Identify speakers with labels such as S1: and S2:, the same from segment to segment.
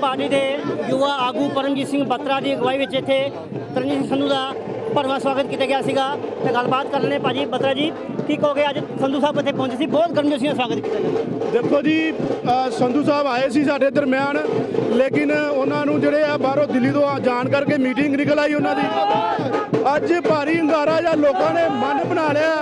S1: Party ਦੇ ਯੁਵਾ ਆਗੂ ਪਰਮਜੀਤ ਸਿੰਘ ਬੱਤਰਾ ਦੀ ਅਗਵਾਈ ਵਿੱਚ ਇੱਥੇ ਤਰਨਜੀਤ ਸਿੰਘ ਸੰਧੂ ਦਾ ਭਰਵਾਂ ਸਵਾਗਤ ਕੀਤਾ ਗਿਆ ਸੀਗਾ। ਤੇ ਗੱਲਬਾਤ ਕਰ ਲੈਣੇ ਭਾਜੀ ਬੱਤਰਾ ਜੀ ਕੀ ਕਹੋਗੇ ਅੱਜ ਸੰਧੂ ਸਾਹਿਬ ਇੱਥੇ ਪਹੁੰਚੇ ਸੀ। ਬਹੁਤ ਗਰਮਜੋਸ਼ੀ ਨਾਲ ਸਵਾਗਤ ਕੀਤਾ ਗਿਆ।
S2: ਦੇਖੋ ਜੀ ਸੰਧੂ ਸਾਹਿਬ ਆਏ ਸੀ ਸਾਡੇ ਦਰਮਿਆਨ, ਲੇਕਿਨ ਉਹਨਾਂ ਨੂੰ ਜਿਹੜੇ ਆ ਬਾਹਰੋਂ ਦਿੱਲੀ ਤੋਂ ਜਾਣ ਕਰਕੇ ਮੀਟਿੰਗ ਨਿਕਲ ਆਈ ਉਹਨਾਂ ਦੀ। ਅੱਜ ਭਾਰੀ ਹੰਗਾਰਾ ਜਾਂ ਲੋਕਾਂ ਨੇ ਮਨ ਬਣਾ ਲਿਆ।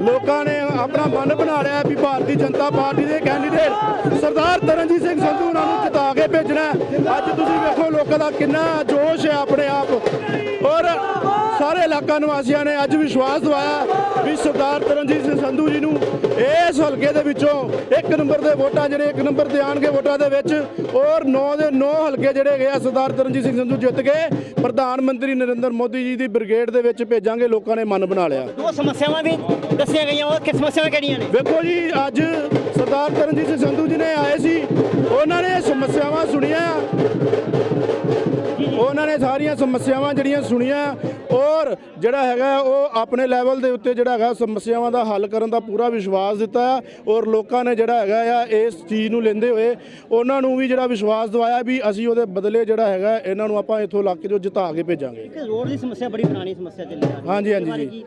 S2: ਲੋਕਾਂ ਨੇ ਆਪਣਾ ਮਨ ਬਣਾ ਲਿਆ ਵੀ ਭਾਰਤੀ ਜਨਤਾ ਪਾਰਟੀ ਦੇ ਕੈਂਡੀਡੇਟ ਸਰਦਾਰ ਤਰਨਜੀਤ ਸਿੰਘ ਸੰਧੂ ਉਹਨਾਂ ਨੂੰ ਜਿਤਾ ਕੇ ਭੇਜਣਾ ਅੱਜ ਤੁਸੀਂ ਵੇਖੋ ਲੋਕਾਂ ਦਾ ਕਿੰਨਾ ਜੋਸ਼ ਹੈ ਆਪਣੇ ਆਪ। ਔਰ ਸਾਰੇ ਇਲਾਕਾ ਨਿਵਾਸੀਆਂ ਨੇ ਅੱਜ ਵਿਸ਼ਵਾਸ ਦਵਾਇਆ ਵੀ ਸਰਦਾਰ ਤਰਨਜੀਤ ਸਿੰਘ ਸੰਧੂ ਜੀ ਨੂੰ ਹਲਕੇ ਦੇ ਵਿੱਚੋਂ ਇੱਕ ਨੰਬਰ ਦੇ ਵੋਟਾਂ ਜਿਹੜੇ ਇੱਕ ਨੰਬਰ ਤੇ ਆਣਗੇ ਵੋਟਾਂ ਦੇ ਵਿੱਚ ਔਰ 9 ਦੇ 9 ਹਲਕੇ ਜਿਹੜੇ ਆ ਸਰਦਾਰ ਤਰਨਜੀਤ ਸਿੰਘ ਸੰਧੂ ਜਿੱਤ ਕੇ ਪ੍ਰਧਾਨ ਮੰਤਰੀ ਨਰਿੰਦਰ ਮੋਦੀ ਜੀ ਦੀ ਬ੍ਰਿਗੇਡ ਦੇ ਵਿੱਚ ਭੇਜਾਂਗੇ ਲੋਕਾਂ ਨੇ ਮਨ ਬਣਾ ਲਿਆ।
S1: ਦੋ ਸਮੱਸਿਆਵਾਂ ਵੀ ਦੱਸੀਆਂ ਗਈਆਂ ਉਹ ਕਿ ਸਮੱਸਿਆਵਾਂ ਕਿਹੜੀਆਂ ਨੇ?
S2: ਵੇਖੋ ਜੀ ਅੱਜ ਸਰਦਾਰ ਤਰਨਜੀਤ ਸਿੰਘ ਸੰਧੂ ਜੀ ਨੇ ਆਏ ਸੀ ਉਹਨਾਂ ਨੇ ਸਮੱਸਿਆਵਾਂ ਸੁਣੀਆਂ। ਸਾਰੀਆਂ ਸਮੱਸਿਆਵਾਂ ਜਿਹੜੀਆਂ ਸੁਣੀਆਂ ਔਰ ਜਿਹੜਾ ਹੈਗਾ ਉਹ ਆਪਣੇ ਲੈਵਲ ਦੇ ਉੱਤੇ ਜਿਹੜਾ ਹੈਗਾ ਸਮੱਸਿਆਵਾਂ ਦਾ ਹੱਲ ਕਰਨ ਦਾ ਪੂਰਾ ਵਿਸ਼ਵਾਸ ਦਿੱਤਾ ਔਰ ਲੋਕਾਂ ਨੇ ਜਿਹੜਾ ਹੈਗਾ ਆ ਇਸ ਚੀਜ਼ ਨੂੰ ਲੈਂਦੇ ਹੋਏ ਉਹਨਾਂ ਨੂੰ ਵੀ ਜਿਹੜਾ ਵਿਸ਼ਵਾਸ ਦਿਵਾਇਆ ਵੀ ਅਸੀਂ ਉਹਦੇ ਬਦਲੇ ਜਿਹੜਾ ਹੈਗਾ ਇਹਨਾਂ ਨੂੰ ਆਪਾਂ ਇੱਥੋਂ ਇਲਾਕੇ ਚੋਂ ਜਿਤਾ ਕੇ ਭੇਜਾਂਗੇ।
S1: ਇੱਕ ਰੋਡ ਦੀ ਸਮੱਸਿਆ ਬੜੀ ਪੁਰਾਣੀ ਸਮੱਸਿਆ ਚੱਲੀ ਆ ਰਹੀ ਹੈ।
S2: ਹਾਂਜੀ ਹਾਂਜੀ ਜੀ।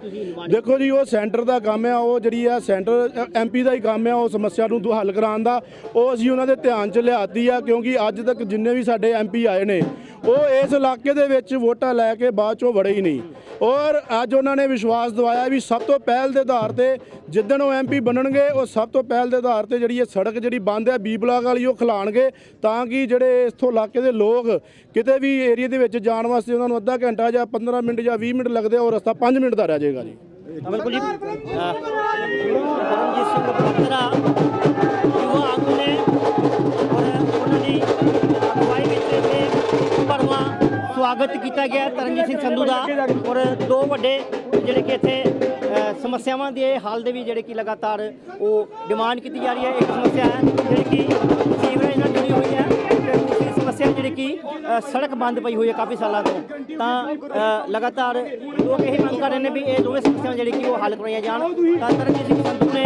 S2: ਦੇਖੋ ਜੀ ਉਹ ਸੈਂਟਰ ਦਾ ਕੰਮ ਆ ਉਹ ਜਿਹੜੀ ਆ ਸੈਂਟਰ ਐਮਪੀ ਦਾ ਹੀ ਕੰਮ ਆ ਉਹ ਸਮੱਸਿਆ ਨੂੰ ਹੱਲ ਕਰਾਉਣ ਦਾ। ਉਹ ਅਸੀਂ ਉਹਨਾਂ ਦੇ ਧਿਆਨ 'ਚ ਲਿਆਤੀ ਆ ਕਿਉਂਕਿ ਅੱਜ ਤੱਕ ਜਿੰਨੇ ਵੀ ਸਾਡੇ ਐਮਪੀ ਆਏ ਨੇ ਉਹ ਇਸ ਇਲਾਕੇ ਦੇ ਵਿੱਚ ਵੋਟਾਂ ਲੈ ਕੇ ਬਾਅਦ ਚੋਂ ਵੜੇ ਹੀ ਨਹੀਂ। ਔਰ ਅੱਜ ਉਹਨਾਂ ਨੇ ਵਿਸ਼ਵਾਸ ਦਿਵਾਇਆ ਵੀ ਸਭ ਤੋਂ ਪਹਿਲ ਦੇ ਆਧਾਰ ਤੇ ਜਿੱਦਣ ਉਹ ਐਮਪੀ ਬਣਨਗੇ ਉਹ ਸਭ ਤੋਂ ਪਹਿਲ ਦੇ ਆਧਾਰ ਤੇ ਜਿਹੜੀ ਇਹ ਸੜਕ ਜਿਹੜੀ ਬੰਦ ਹੈ ਬੀ ਬਲਾਕ ਵਾਲੀ ਉਹ ਖਿਲਾਣਗੇ ਤਾਂ ਕਿ ਜਿਹੜੇ ਇਥੋਂ ਇਲਾਕੇ ਦੇ ਲੋਕ ਕਿਤੇ ਵੀ ਏਰੀਆ ਦੇ ਵਿੱਚ ਜਾਣ ਵਾਸਤੇ ਉਹਨਾਂ ਨੂੰ ਅੱਧਾ ਘੰਟਾ ਜਾਂ 15 ਮਿੰਟ ਜਾਂ 20 ਮਿੰਟ ਲੱਗਦੇ ਆ, ਉਹ ਰਸਤਾ 5 ਮਿੰਟ ਦਾ ਰਹਿ ਜਾਏਗਾ ਜੀ।
S1: ਬਿਲਕੁਲ ਜੀ। ਸਵਾਗਤ ਕੀਤਾ ਗਿਆ ਤਰਨਜੀਤ ਸਿੰਘ ਸੰਧੂ ਦਾ ਔਰ ਦੋ ਵੱਡੇ ਜਿਹੜੇ ਕਿ ਇੱਥੇ ਸਮੱਸਿਆਵਾਂ ਦੇ ਹੱਲ ਦੇ ਵੀ ਜਿਹੜੇ ਕਿ ਲਗਾਤਾਰ ਉਹ ਡਿਮਾਂਡ ਕੀਤੀ ਜਾ ਰਹੀ ਹੈ। ਇੱਕ ਸਮੱਸਿਆ ਹੈ ਜਿਹੜੀ ਕਿ ਸੀਵਰੇਜ ਨਾਲ ਜੁੜੀ ਹੋਈ ਹੈ ਤੇ ਦੂਸਰੀ ਸਮੱਸਿਆ ਜਿਹੜੀ ਕਿ ਸੜਕ ਬੰਦ ਪਈ ਹੋਈ ਹੈ ਕਾਫੀ ਸਾਲਾਂ ਤੋਂ। ਤਾਂ ਲਗਾਤਾਰ ਲੋਕ ਇਹ ਮੰਗ ਕਰ ਰਹੇ ਨੇ ਵੀ ਇਹ ਦੋਵੇਂ ਸਮੱਸਿਆਵਾਂ ਜਿਹੜੀ ਕਿ ਉਹ ਹੱਲ ਕਰਵਾਈਆਂ ਜਾਣ। ਤਾਂ ਤਰਨਜੀਤ ਸਿੰਘ ਸੰਧੂ ਨੇ